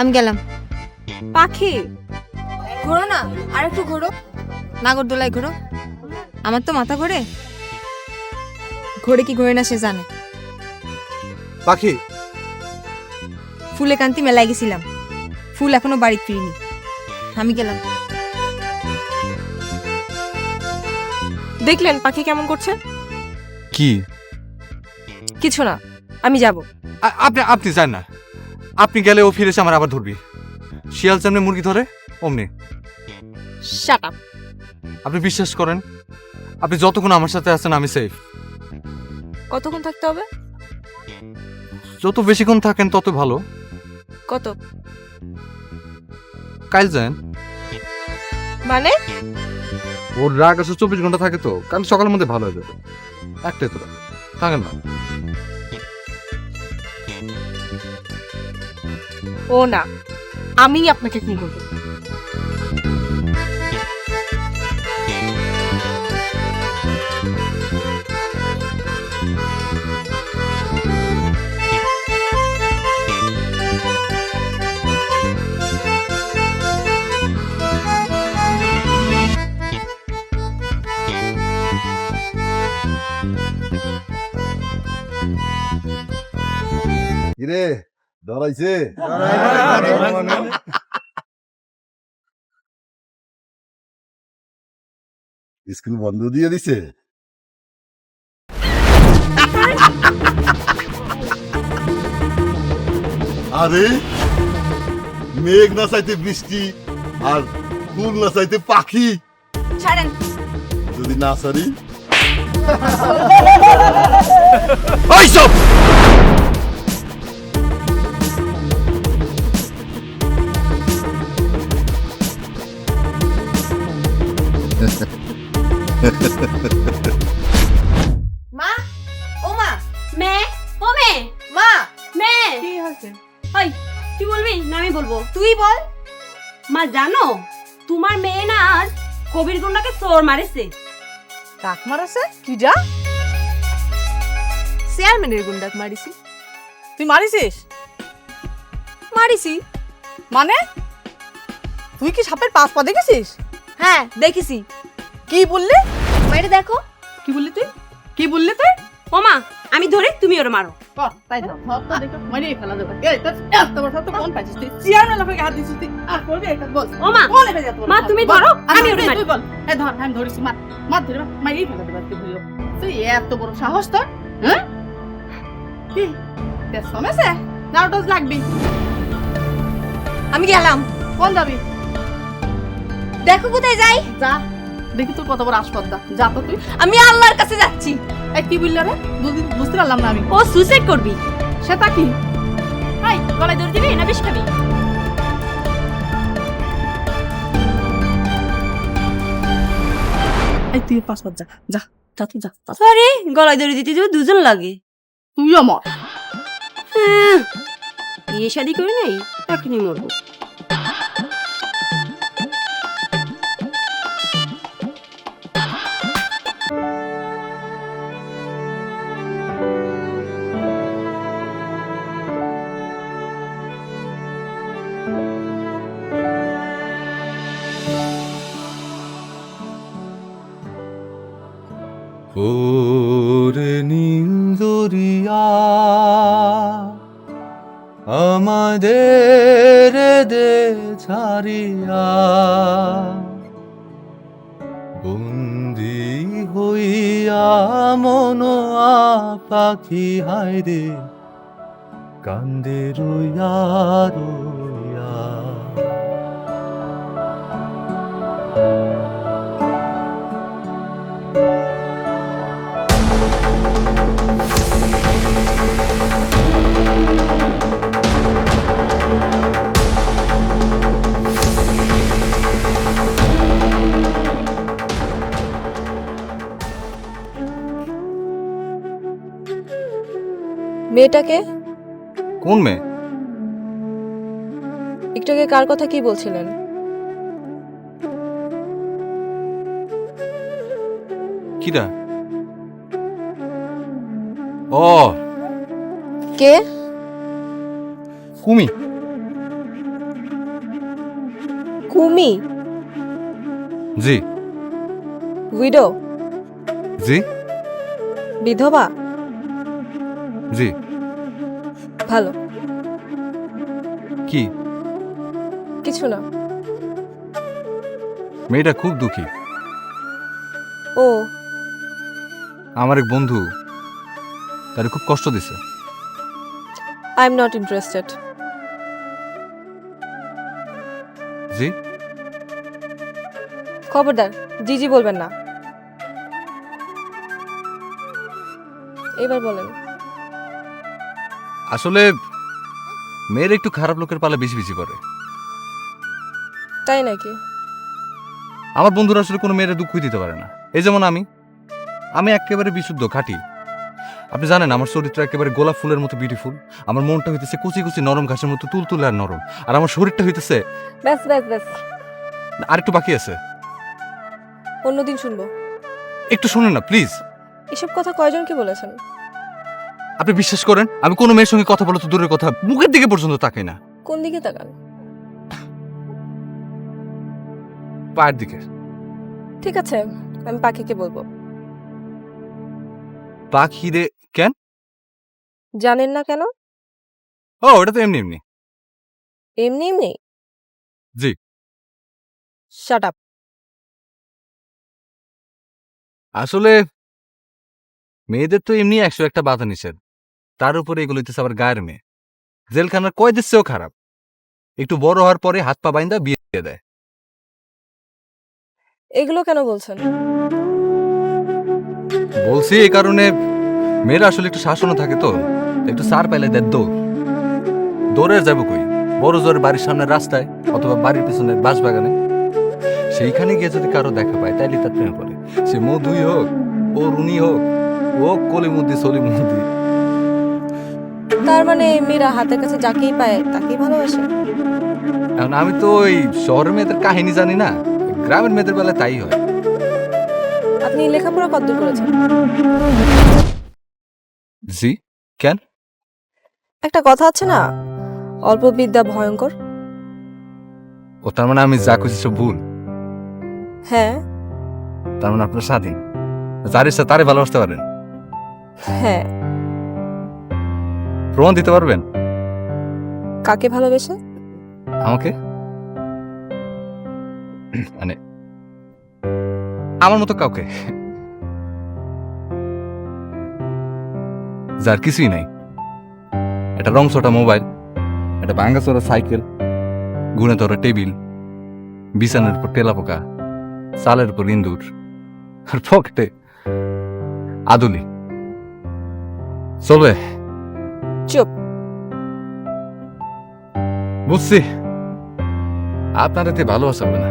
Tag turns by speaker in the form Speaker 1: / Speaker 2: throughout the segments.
Speaker 1: আমি গেলাম।
Speaker 2: পাখি
Speaker 1: ঘোরো না আর একটু ঘোরো। নাগরদোলায় ঘোরো। আমার তো মাথা ঘোরে। ঘোরে কি ঘোরে না সে জানে।
Speaker 3: পাখি।
Speaker 1: ফুলে কান্তি মেলায় গেছিলাম। ফুল এখনও বাড়ি ফিরিনি। আমি গেলাম।
Speaker 2: দেখলেন পাখি কেমন করছে?
Speaker 3: কি?
Speaker 2: কিছু না আমি যাব।
Speaker 3: আপনি আপনি যান না। আপনি গেলে ও ফিরে এসে আমার আবার ধরবি। শিয়াল যেমনি মুরগি ধরে অমনি।
Speaker 2: শাট আপ
Speaker 3: আপনি বিশ্বাস করেন আপনি যতক্ষণ আমার সাথে আছেন আমি সেফ
Speaker 2: কতক্ষণ থাকতে হবে?
Speaker 3: যত বেশিক্ষণ থাকেন তত ভালো।
Speaker 2: কত?
Speaker 3: কাল যান
Speaker 2: মানে?
Speaker 3: ওর রাগ আছে চব্বিশ ঘণ্টা থাকে তো কাল সকালের মধ্যে ভালো হয়ে যাবে। একটাই তো থাকেন না।
Speaker 2: ও না আমি আপনাকে খুন করব?
Speaker 4: কিরে ডরাইছে স্কুল বন্ধ দিয়ে দিছে। আরে মেঘ না চাইতে বৃষ্টি আর ফুল না চাইতে পাখি। যদি না সারি
Speaker 5: গুন্ডাকে মারেছে?
Speaker 2: ডাক মারাছে? কি যা। চেয়ারম্যানের গুন্ডাক মারিছি। তুই মারিছিস?
Speaker 1: মারিছি।
Speaker 2: মানে? তুই কি সাপের পাঁচ পা দেখেছিস?
Speaker 1: হ্যাঁ দেখেছি।
Speaker 2: কি বললি?
Speaker 1: বাইরে দেখো।
Speaker 2: কি বললি তুই? কি বললি তুই?
Speaker 5: ও মা আমি ধরে তুমি ওর মারো।
Speaker 2: তাই তো। সব মানে ফেলা দেবে। এই তো এত বড় তো কোন পাইছিস তুই? চেয়ারম্যান লোকের হাত দিছিস তুই? আর করবি একটা বল।
Speaker 5: ও মা
Speaker 2: বল এবার যা তোর
Speaker 5: মা, তুমি। ধরো,
Speaker 2: আমি
Speaker 5: ওটা মারি।
Speaker 2: বল। এই ধর আমি ধরেছি মার মার ধরে মার মারিয়ে ফেলা দেবে তুই এত বড় সাহস তোর হ্যাঁ? কি? বেশ কমেছে না ডোজ লাগবি।
Speaker 1: আমি গেলাম।
Speaker 2: কোন যাবি?
Speaker 1: দেখো কোথায় যাই।
Speaker 2: যা। দেখি তোর কত বড় আসপদ্দা যা তো তুই।
Speaker 1: আমি আল্লাহর কাছে যাচ্ছি।
Speaker 2: এই কি বললি রে বুঝতে- বুঝতে পারলাম না আমি।
Speaker 5: ও সুইসাইড করবি।
Speaker 2: সেটা কি?
Speaker 5: এই গলায় ধরে দিবি না বিষ খাবি?
Speaker 2: এই তুই পাসপোর্ট যা। যা যা তুই যা।
Speaker 5: আরে গলায় ধরে দিতে যাবে দুজন লাগে।
Speaker 2: তুইও মর।
Speaker 5: হ্যাঁ, বিয়ে শাদি করে নাই এখনই মরবো।
Speaker 3: ওরে নিন্দরিয়া আমাদের দে ছাড়িয়া বন্দি হইয়া মন পাখি হায়রে কান্দে রইয়া রইয়া
Speaker 2: মেয়েটাকে?
Speaker 3: কোন মেয়ে?
Speaker 2: একটু আগে কার কথা কি বলছিলেন?
Speaker 3: কিরা? ও।
Speaker 2: কে?
Speaker 3: কুমি।
Speaker 6: তুমি
Speaker 3: জি।
Speaker 6: উইডো?
Speaker 3: জি।
Speaker 6: বিধবা?
Speaker 3: জি।
Speaker 6: ভালো।
Speaker 3: কি?
Speaker 6: কিছু না।
Speaker 3: মেয়েটা খুব দুঃখী।
Speaker 6: ও।
Speaker 3: আমার এক বন্ধু তার খুব কষ্ট দিছে।
Speaker 6: আই এম নট ইন্টারেস্টেড
Speaker 3: জি?
Speaker 6: খবরদার জি জি বলবেন না। এবার বলেন।
Speaker 3: আসলে মেয়ের একটু খারাপ লোকের পালা বেশি বেশি করে।
Speaker 6: তাই নাকি?
Speaker 3: আমার বন্ধুরা আসলে কোনো মেয়েরা দুঃখই দিতে পারে না। এই যেমন আমি আমি একেবারে বিশুদ্ধ খাঁটি। আপনি জানেন আমার চরিত্র একেবারে গোলাপ ফুলের মতো বিউটিফুল আমার মনটা হইতেছে কুচি কুচি নরম ঘাসের মতো তুলতুলে আর নরম। আর আমার শরীরটা হইতেছে
Speaker 6: ব্যাস ব্যাস ব্যাস।
Speaker 3: আরেকটু বাকি আছে।
Speaker 6: অন্যদিন শুনব।
Speaker 3: একটু শুনেন না প্লিজ
Speaker 6: এসব কথা কয়জনকে বলেছেন?
Speaker 3: আপনি বিশ্বাস করেন? আমি কোনো মেয়ের সঙ্গে কথা বলে তো দূরের কথা মুখের দিকে পর্যন্ত তাকাই না।
Speaker 6: কোন দিকে তাকান?
Speaker 3: পায়ের দিকে।
Speaker 6: ঠিক আছে আমি পাখিকে বলব।
Speaker 3: পাখি রে কেন?
Speaker 6: জানেন না কেন?
Speaker 3: ও ওটা তো এমনি এমনি।
Speaker 6: এমনি এমনি?
Speaker 3: জি।
Speaker 6: শাট আপ
Speaker 3: আসলে মেয়েদের তো এমনি একশো একটা বাধা নিষেধ। তার উপরে এগুলো হইতেছে আবার গায়ের মেয়ে। জেলখানার কয় দিচ্ছেও খারাপ। একটু বড় হওয়ার পরে হাত পা বাইন্দা বিয়ে দিয়ে দেয়।
Speaker 6: এগুলো কেন বলছেন?
Speaker 3: বলছি এই কারণে মেয়েরা আসলে একটু শাসনও থাকে তো। একটু সার পাইলে দেয় দৌড়। দৌড়ে যাব কই? বড় জোর বাড়ির সামনে রাস্তায় অথবা বাড়ির পিছনে বাঁশ বাগানে সেইখানে গিয়ে যদি কারও দেখা পায় তাইলে তার প্রেমে পড়ে। সে মধুই হোক ও রুনি হোক ও কলিমুদ্দি সলিমুদ্দি।
Speaker 6: তার মানে মেয়েরা হাতের কাছে যাকেই পায় তাকেই ভালোবাসে।
Speaker 3: এখন আমি তো ওই শহরের মেয়েদের কাহিনী জানি না গ্রামের মেয়েদের বেলায় তাই হয়।
Speaker 6: আপনি লেখাপড়া কদ্দূর করেছেন?
Speaker 3: জি কেন?
Speaker 6: একটা কথা আছে না অল্প বিদ্যা ভয়ঙ্কর।
Speaker 3: ও তার মানে আমি যা খুশি সব ভুল?
Speaker 6: হ্যাঁ।
Speaker 3: তার মানে আপনার স্বাধীন। যার ইচ্ছা তারে ভালোবাসতে পারেন।
Speaker 6: হ্যাঁ।
Speaker 3: প্রমাণ দিতে পারবেন?
Speaker 6: কাকে ভালোবেসে?
Speaker 3: আমাকে? মানে আমার মতো কাউকে? যার কিছুই নাই। একটা রং ছোটা মোবাইল একটা ভাঙ্গা চোরা সাইকেল গুণে ধরা টেবিল বিছানার উপর তেলা পোকা চালের উপর ইন্দুর আর পকেটে আদুলি চলবে।
Speaker 6: চুপ
Speaker 3: বুঝছি আপনার এতে ভালোবাসা হবে না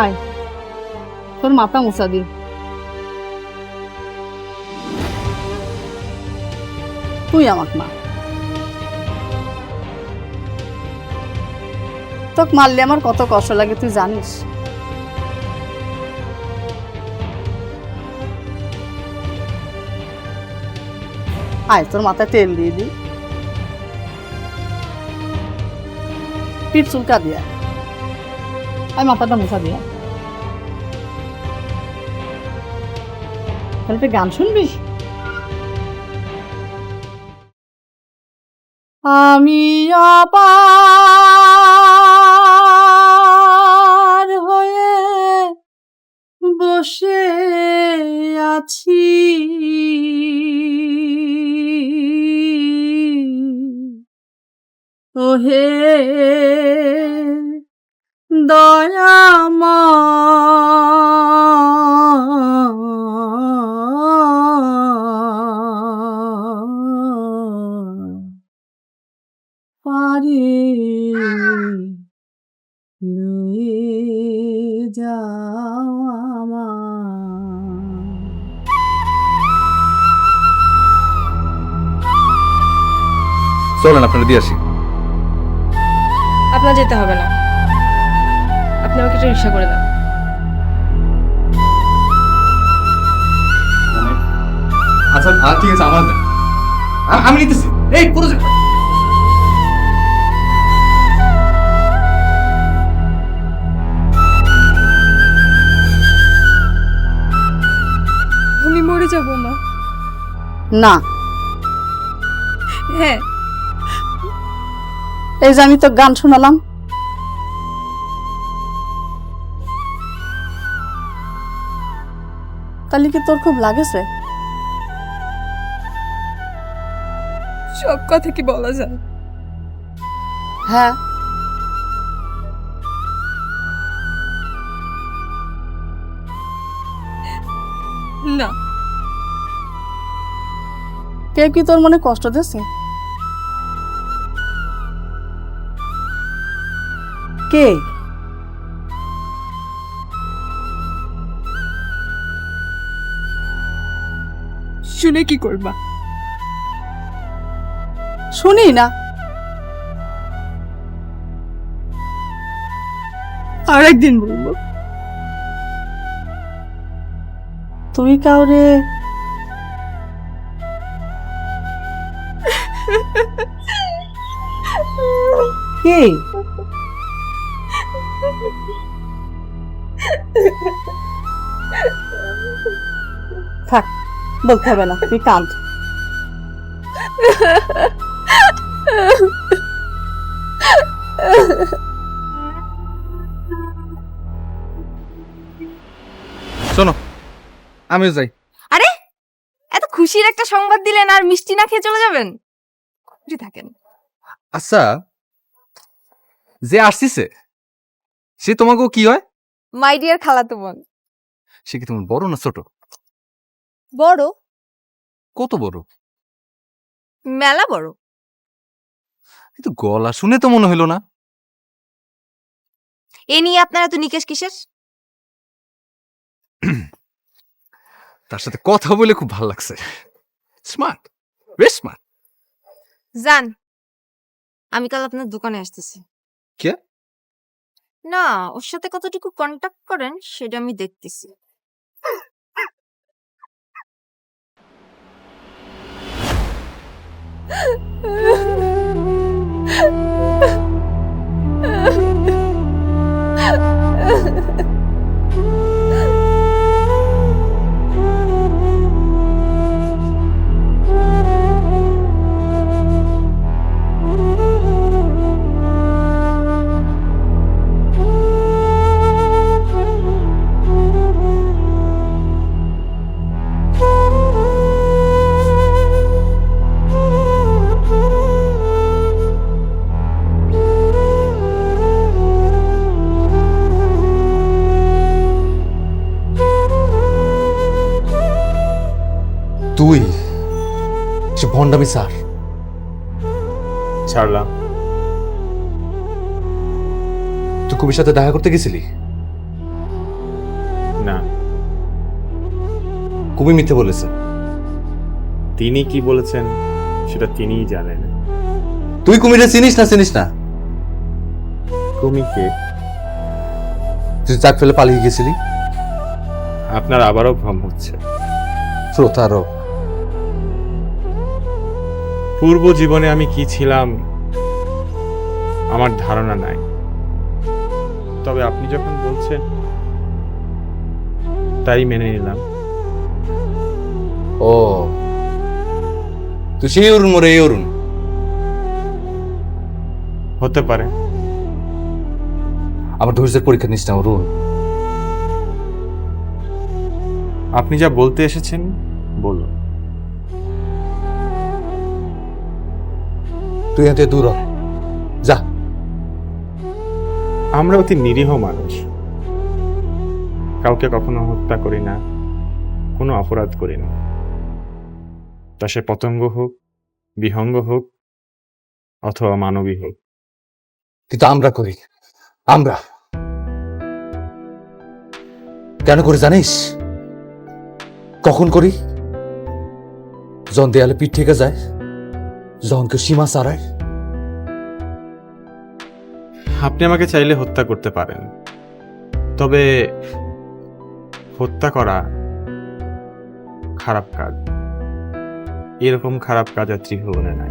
Speaker 2: আয়। তোর মাথা মুছা দি। তুই আমাক মা। তোকে মারলে আমার কত কষ্ট লাগে, তুই জানিস? আয়, তোর মাথায় তেল দিয়ে দি পিঠ চুলকা দিয়া। আয়, মাথাটা মুছা দিয়া। তাহলে তুই গান শুনবি? আমি অপার হয়ে বসে আছি। ওহে দয়াময় পারে
Speaker 3: চলেন আপনারা দিয়ে আসি।
Speaker 6: আপনার যেতে হবে না। আপনি আমাকে একটা রিক্সা করে দেন।
Speaker 3: আচ্ছা ঠিক আছে আমার আমি নিতেছি। এই পুরো
Speaker 1: আমি মরে যাব মা।
Speaker 2: না।
Speaker 1: হ্যাঁ।
Speaker 2: এই যে আমি তো গান শোনালাম। তাহলে কি তোর খুব লাগেছে?
Speaker 1: সব কথা কি বলা যায়?
Speaker 2: হ্যাঁ।
Speaker 1: না।
Speaker 2: কেউ কি তোর মনে কষ্ট দিয়েছে? কে?
Speaker 1: শুনে কি করবা?
Speaker 2: শুনি না।
Speaker 1: আর একদিন বলব।
Speaker 2: তুই কাউরে কে? থাক বলতে হবে না তুই কাঁদ।
Speaker 3: শোনো আমিও যাই।
Speaker 1: আরে এত খুশির একটা সংবাদ দিলেন আর মিষ্টি না খেয়ে চলে যাবেন? খুশি থাকেন।
Speaker 3: আচ্ছা যে আসছিছে সে তোমাকেও কি হয়?
Speaker 1: মাই ডিয়ার খালাতো বোন।
Speaker 3: সে কি তোমার বড় না ছোট?
Speaker 1: বড়।
Speaker 3: কত বড়?
Speaker 1: মেলা বড়।
Speaker 3: কিন্তু গলা শুনে তো মনে হইল না।
Speaker 1: এ নিয়ে আপনারা তো নিকেশ কিসের?
Speaker 3: তার সাথে কথা বলে খুব ভালো লাগছে। স্মার্ট বেশ স্মার্ট।
Speaker 1: জান আমি কাল আপনার দোকানে আসতেছি।
Speaker 3: কে?
Speaker 1: না ওর সাথে কতটুকু কন্ট্যাক্ট করেন সেটা আমি দেখতেছি।
Speaker 3: সে স্যার।
Speaker 7: ছাড়লাম।
Speaker 3: তুই কবির সাথে দেখা করতে গেছিলি?
Speaker 7: না।
Speaker 3: কবি মিথ্যে বলেছে
Speaker 7: তিনি কি বলেছেন সেটা তিনিই জানেন।
Speaker 3: তুই কুমিরে চিনিস না চিনিস না?
Speaker 7: কুমিকে
Speaker 3: তুই চাক ফেলে পালিয়ে গেছিলি?
Speaker 7: আপনার আবারও ভ্রম হচ্ছে।
Speaker 3: প্রতারক
Speaker 7: পূর্ব জীবনে আমি কি ছিলাম আমার ধারণা নাই। তবে আপনি যখন বলছেন তাই মেনে নিলাম।
Speaker 3: ও। তুই সেই অরুণ মরে এই অরুণ।
Speaker 7: হতে পারে।
Speaker 3: আমার ধৈর্যের পরীক্ষা নিস না অরুণ।
Speaker 7: আপনি যা বলতে এসেছেন বলুন।
Speaker 3: তুই এতে দূর হ। যা।
Speaker 7: আমরা অতি নিরীহ মানুষ। কাউকে কখনো হত্যা করি না কোনো অপরাধ করি না। তা সে পতঙ্গ হোক বিহঙ্গ হোক অথবা মানবী হোক।
Speaker 3: কিন্তু আমরা করি। আমরা। কেন করি জানিস? কখন করি? জন দেয়ালে পিঠ থেকে যায়। সীমা ছাড়ায়
Speaker 7: আপনি আমাকে চাইলে হত্যা করতে পারেন। তবে হত্যা করা খারাপ কাজ। এরকম খারাপ কাজ আর ত্রিভুবনে নাই।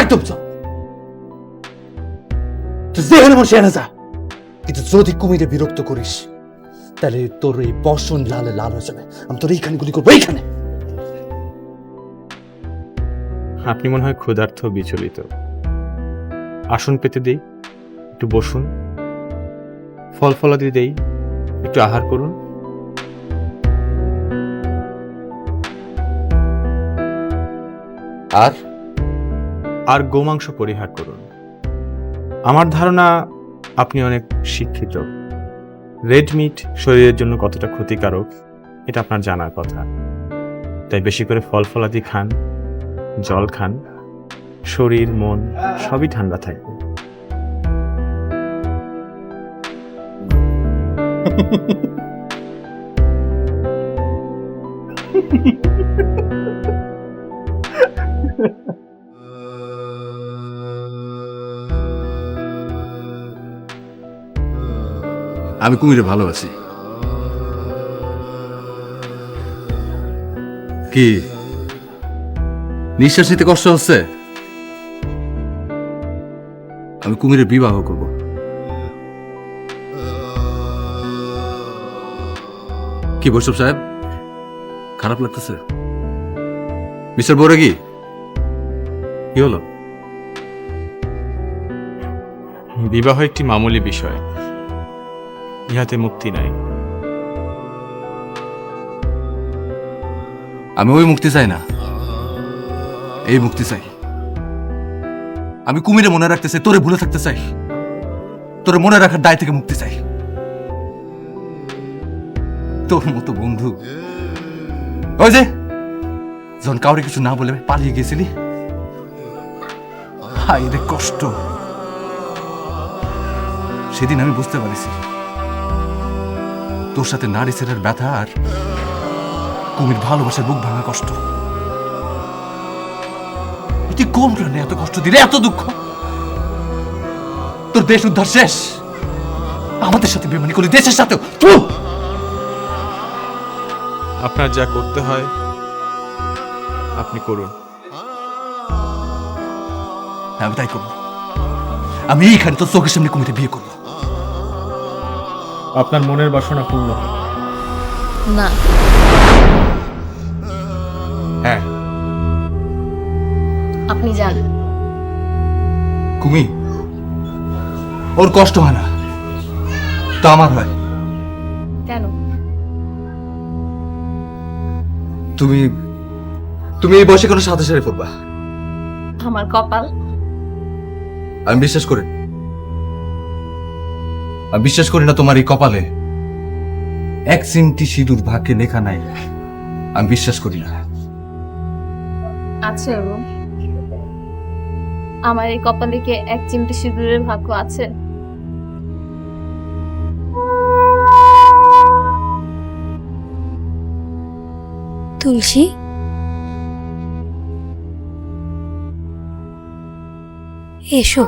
Speaker 3: একদম চুপ! তুই যেখানে সেখানে যা। কিন্তু যদি কুমিরে বিরক্ত করিস তাহলে তোর এই বসন লালে লাল হয়ে যাবে। আমি তোর এইখানে গুলি করব এইখানে।
Speaker 7: আপনি মনে হয় ক্ষুধার্থ বিচলিত। আসন পেতে দেই, একটু বসুন। ফল ফলাদি দেই, একটু আহার করুন।
Speaker 3: আর?
Speaker 7: আর গোমাংস পরিহার করুন। আমার ধারণা, আপনি অনেক শিক্ষিত। রেড মিট শরীরের জন্য কতটা ক্ষতিকারক, এটা আপনার জানার কথা। তাই বেশি করে ফল ফলাদি খান। জল খান শরীর মন সবই ঠান্ডা থাকবে।
Speaker 3: আমি কুমিরে ভালোবাসি। কি? নিঃশ্বাস নিতে কষ্ট হচ্ছে? আমি কুমিরের বিবাহ করব। কি বৈষ্ণব সাহেব? খারাপ লাগতেছে। মিস্টার বোরেগি? কি হলো?
Speaker 7: বিবাহ একটি মামুলি বিষয়। ইহাতে মুক্তি নাই।
Speaker 3: আমি ওই মুক্তি চাই না। এই মুক্তি চাই। আমি কুমিরে মনে রাখতে চাই তোরে ভুলে থাকতে চাই। তোরে মনে রাখার দায় থেকে মুক্তি চাই। তোর মতো বন্ধু। ওই যে, যখন কাউরে কিছু না বলে পালিয়ে গেছিলি রে কষ্ট। সেদিন আমি বুঝতে পারিছি, তোর সাথে নারী ছেলের ব্যথা আর কুমির ভালোবাসার বুক ভাঙা কষ্ট। তুই কোন প্রাণে এত কষ্ট দিলে? এত দুঃখ? তোর দেশ উদ্ধার শেষ। আমাদের সাথে বেমানি করলি দেশের সাথেও। তুই
Speaker 7: আপনার যা করতে হয় আপনি করুন।
Speaker 3: আমি তাই করব। আমি এইখানে তোর চোখের সামনে কুমিরে বিয়ে করব।
Speaker 7: আপনার মনের বাসনা পূর্ণ।
Speaker 1: না। আপনি যান।
Speaker 3: কুমি ওর কষ্ট হয় না। তা আমার হয়।
Speaker 1: কেন?
Speaker 3: তুমি তুমি এই বয়সে কোনো সাথে সেরে পড়বা
Speaker 1: আমার কপাল।
Speaker 3: আমি বিশ্বাস করি আমি বিশ্বাস করি না তোমার এই কপালে এক চিমটি সিঁদুর ভাগ্যে লেখা নাই। আমি বিশ্বাস করি না।
Speaker 8: আছে গো আমার এই কপালে কি এক চিমটি সিঁদুরের ভাগ্য আছে?
Speaker 9: তুলসী? এসো।